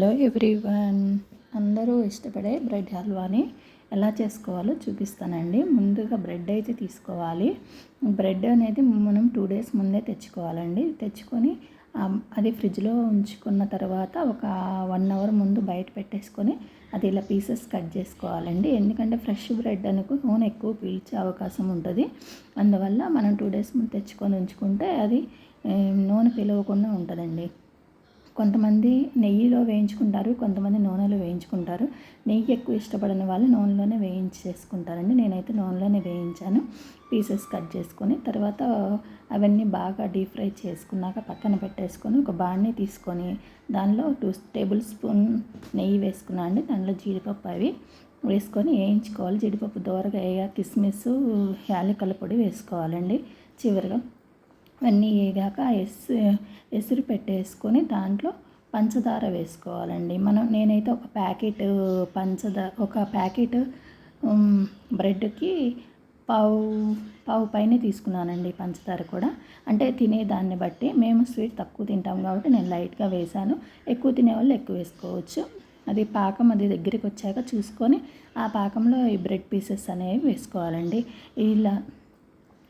Hello everyone. అందరూ ఇష్టపడే bread హల్వాని ఎలా చేసుకోవాలో చూపిస్తానండి. ముందుగా బ్రెడ్ అయితే తీసుకోవాలి. బ్రెడ్ అనేది మనం టూ డేస్ ముందే తెచ్చుకోవాలండి. తెచ్చుకొని అది ఫ్రిడ్జ్లో ఉంచుకున్న తర్వాత ఒక వన్ అవర్ ముందు బయట పెట్టేసుకొని అది ఇలా పీసెస్ కట్ చేసుకోవాలండి. ఎందుకంటే ఫ్రెష్ బ్రెడ్ అనుకు నూనె ఎక్కువ పీల్చే అవకాశం ఉంటుంది. అందువల్ల మనం టూ డేస్ ముందు తెచ్చుకొని ఉంచుకుంటే అది నూనె పిలవకుండా ఉంటుందండి. కొంతమంది నెయ్యిలో వేయించుకుంటారు కొంతమంది నూనెలో వేయించుకుంటారు. నెయ్యి ఎక్కువ ఇష్టపడని వాళ్ళు నూనెలోనే వేయించేసుకుంటారండి. నేనైతే నూనెలోనే వేయించాను. పీసెస్ కట్ చేసుకొని తర్వాత అవన్నీ బాగా డీప్ ఫ్రై చేసుకున్నాక పక్కన పెట్టేసుకొని ఒక బాణీ తీసుకొని దానిలో టూ టేబుల్ స్పూన్ నెయ్యి వేసుకున్నాను అండి. దానిలో జీడిపప్పు అవి వేసుకొని వేయించుకోవాలి. జీడిపప్పు దోరగా వేయ కిస్మిస్ యాలకుల పొడి వేసుకోవాలండి. చివరిగా ఇవన్నీ వేగాక ఎసు ఎసురు పెట్టేసుకొని దాంట్లో పంచదార వేసుకోవాలండి. మనం నేనైతే ఒక ప్యాకెట్ పంచదార ఒక ప్యాకెట్ బ్రెడ్కి పావు పావు పైన తీసుకున్నానండి పంచదార కూడా. అంటే తినేదాన్ని బట్టి మేము స్వీట్ తక్కువ తింటాం కాబట్టి నేను లైట్గా వేసాను ఎక్కువ తినే వాళ్ళు ఎక్కువ వేసుకోవచ్చు. అది పాకం అది దగ్గరికి వచ్చాక చూసుకొని ఆ పాకంలో ఈ బ్రెడ్ పీసెస్ అనేవి వేసుకోవాలండి. ఇలా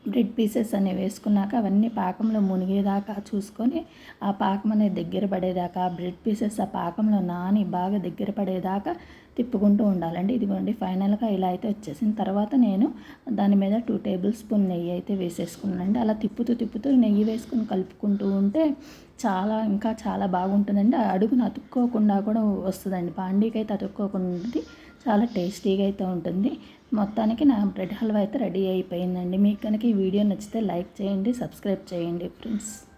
బ్రెడ్ పీసెస్ అనేవి వేసుకున్నాక అవన్నీ పాకంలో మునిగేదాకా చూసుకొని ఆ పాకం అనేది దగ్గర పడేదాకా బ్రెడ్ పీసెస్ ఆ పాకంలో నాని బాగా దగ్గర పడేదాకా తిప్పుకుంటూ ఉండాలండి. ఇదిగోండి ఫైనల్గా ఇలా అయితే వచ్చేసిన తర్వాత నేను దాని మీద టూ టేబుల్ స్పూన్ నెయ్యి అయితే వేసేసుకున్నానండి. అలా తిప్పుతూ తిప్పుతూ నెయ్యి వేసుకుని కలుపుకుంటూ ఉంటే చాలా ఇంకా చాలా బాగుంటుందండి. ఆ అడుగును అతుక్కోకుండా కూడా వస్తుందండి. పాండీకి అయితే అతుక్కోకుండా చాలా టేస్టీగా అయితే ఉంటుంది. మొత్తానికి నా బ్రెడ్ హల్వా అయితే రెడీ అయిపోయిందండి. మీకు కనుక ఈ వీడియో నచ్చితే లైక్ చేయండి సబ్స్క్రైబ్ చేయండి ఫ్రెండ్స్.